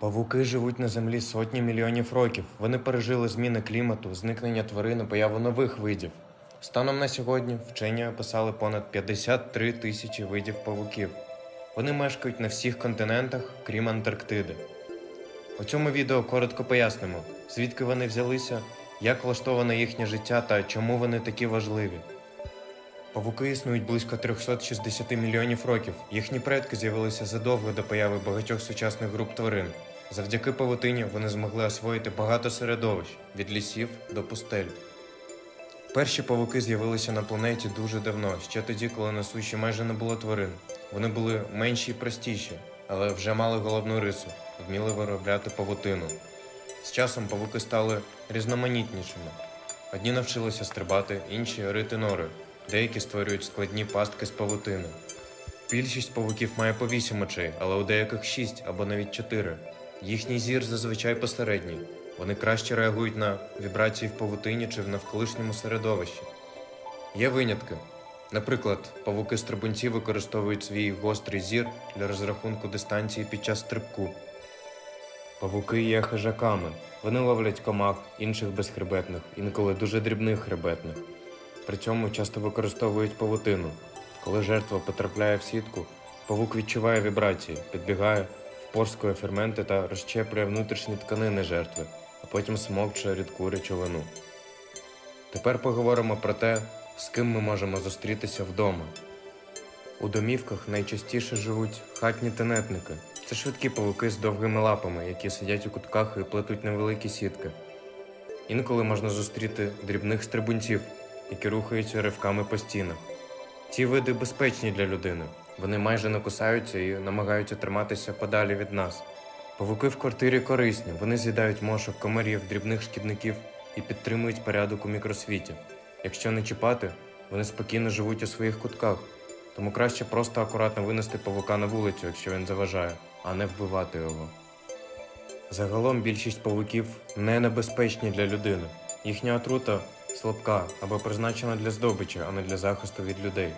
Павуки живуть на землі сотні мільйонів років. Вони пережили зміни клімату, зникнення тварин, появу нових видів. Станом на сьогодні вчені описали понад 53 тисячі видів павуків. Вони мешкають на всіх континентах, крім Антарктиди. У цьому відео коротко пояснимо, звідки вони взялися, як влаштоване їхнє життя та чому вони такі важливі. Павуки існують близько 360 мільйонів років. Їхні предки з'явилися задовго до появи багатьох сучасних груп тварин. Завдяки павутині вони змогли освоїти багато середовищ від лісів до пустель. Перші павуки з'явилися на планеті дуже давно, ще тоді, коли на суші майже не було тварин. Вони були менші і простіші, але вже мали головну рису, вміли виробляти павутину. З часом павуки стали різноманітнішими. Одні навчилися стрибати, інші рити нори, деякі створюють складні пастки з павутини. Більшість павуків має по вісім очей, але у деяких шість або навіть чотири. Їхній зір зазвичай посередній. Вони краще реагують на вібрації в павутині чи в навколишньому середовищі. Є винятки. Наприклад, павуки-стрибунці використовують свій гострий зір для розрахунку дистанції під час стрибку. Павуки є хижаками. Вони ловлять комах, інших безхребетних, інколи дуже дрібних хребетних. При цьому часто використовують павутину. Коли жертва потрапляє в сітку, павук відчуває вібрації, підбігає, впорскує ферменти та розщеплює внутрішні тканини жертви, а потім смокче рідку речовину. Тепер поговоримо про те, з ким ми можемо зустрітися вдома. У домівках найчастіше живуть хатні тенетники. Це швидкі павуки з довгими лапами, які сидять у кутках і плетуть невеликі сітки. Інколи можна зустріти дрібних стрибунців, які рухаються ривками по стінах. Ці види безпечні для людини. Вони майже не кусаються і намагаються триматися подалі від нас. Павуки в квартирі корисні, вони з'їдають мошок, комарів, дрібних шкідників і підтримують порядок у мікросвіті. Якщо не чіпати, вони спокійно живуть у своїх кутках, тому краще просто акуратно винести павука на вулицю, якщо він заважає, а не вбивати його. Загалом більшість павуків не небезпечні для людини. Їхня отрута слабка або призначена для здобичі, а не для захисту від людей.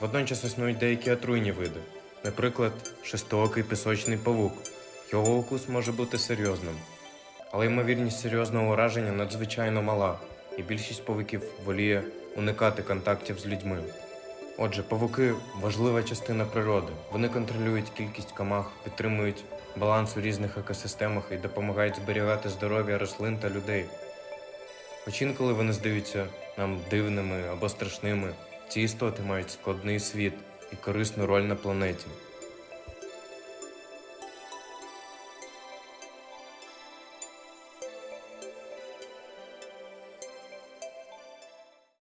Водночас існують деякі отруйні види, наприклад, шестоокий пісочний павук. Його укус може бути серйозним, але ймовірність серйозного ураження надзвичайно мала, і більшість павуків воліє уникати контактів з людьми. Отже, павуки важлива частина природи. Вони контролюють кількість комах, підтримують баланс у різних екосистемах і допомагають зберігати здоров'я рослин та людей. Хоч інколи вони здаються нам дивними або страшними, ці істоти мають складний світ і корисну роль на планеті.